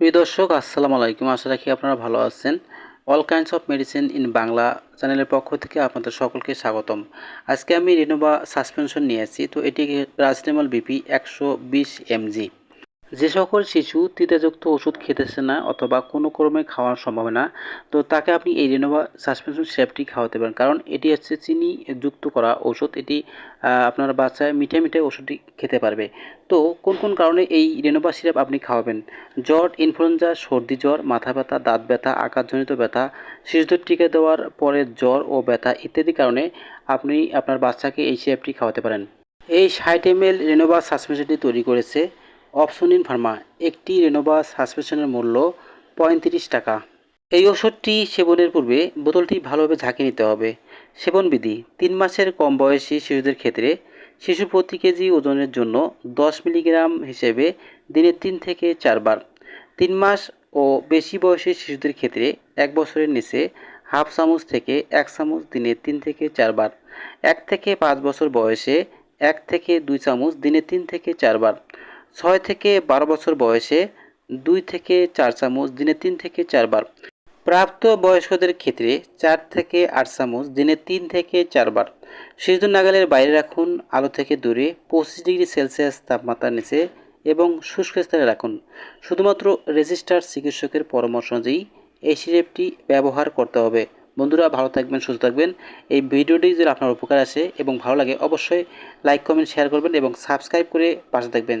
প্রিয় দর্শক, আসসালামু আলাইকুম। আশা রাখি আপনারা ভালো আছেন। All kinds of medicine in Bangla চ্যানেলের পক্ষ থেকে আপনাদের সকলকে স্বাগতম। আজকে আমি রেনোভা সাসপেনশন নিয়ে আসছি তো এটি রাজনেমাল বিপি একশো বিশ এমজি। যে সকল শিশু তিতাযুক্ত ওষুধ খেতেছে না অথবা কোনো ক্রমে খাওয়ার সম্ভাবনা, তো তাকে আপনি এই রেনোভা সাসপেনশন সিরাপটি খাওয়াতে পারেন। কারণ এটি হচ্ছে চিনি যুক্ত করা ওষুধ এটি আপনার বাচ্চায় মিঠে মিঠে ওষুধটি খেতে পারবে। তো কোন কোন কারণে এই রেনোভা সিরাপ আপনি খাওয়াবেন? জ্বর ইনফ্লুয়েঞ্জা সর্দি জ্বর, মাথা ব্যথা, দাঁত ব্যথা, আঘাতজনিত ব্যথা, শিশুদের টিকা দেওয়ার পরে জ্বর ও ব্যথা ইত্যাদি কারণে আপনি আপনার বাচ্চাকে এই সিরাপটি খাওয়াতে পারেন। এই ষাট এম এল রেনোভা সাসপেনশনটি তৈরি করেছে। অপশনিন ফার্মা, একটি রেনোভা সাসপেনশনের মূল্য পঁয়ত্রিশ টাকা। এই ওষুধটি সেবনের পূর্বে বোতলটি ভালোভাবে ঝাঁকিয়ে নিতে হবে। সেবন বিধি, তিন মাসের কম বয়সী শিশুদের ক্ষেত্রে শিশু প্রতি কেজি ওজনের জন্য দশ মিলিগ্রাম হিসেবে দিনে তিন থেকে চারবার। তিন মাস ও বেশি বয়সী শিশুদের ক্ষেত্রে এক বছরের নিচে হাফ চামচ থেকে এক চামচ দিনে তিন থেকে চারবার। এক থেকে পাঁচ বছর বয়সে এক থেকে দুই চামচ দিনে তিন থেকে চারবার। ছয় থেকে বারো বছর বয়সে দুই থেকে চার চামচ, দিনে তিন থেকে চারবার। প্রাপ্ত বয়স্কদের ক্ষেত্রে চার থেকে আট চামচ, দিনে তিন থেকে চারবার। শিশুদের নাগালের বাইরে রাখুন, আলো থেকে দূরে পঁচিশ ডিগ্রি সেলসিয়াস তাপমাত্রার নিচে এবং শুষ্ক স্থানে রাখুন। শুধুমাত্র রেজিস্টার চিকিৎসকের পরামর্শ অনুযায়ী এই সিরেপটি ব্যবহার করতে হবে। বন্ধুরা, ভালো থাকবেন, সুস্থ থাকবেন। এই ভিডিওটি যদি আপনার উপকার আসে এবং ভালো লাগে, অবশ্যই লাইক, কমেন্ট, শেয়ার করবেন এবং সাবস্ক্রাইব করে পাশে থাকবেন।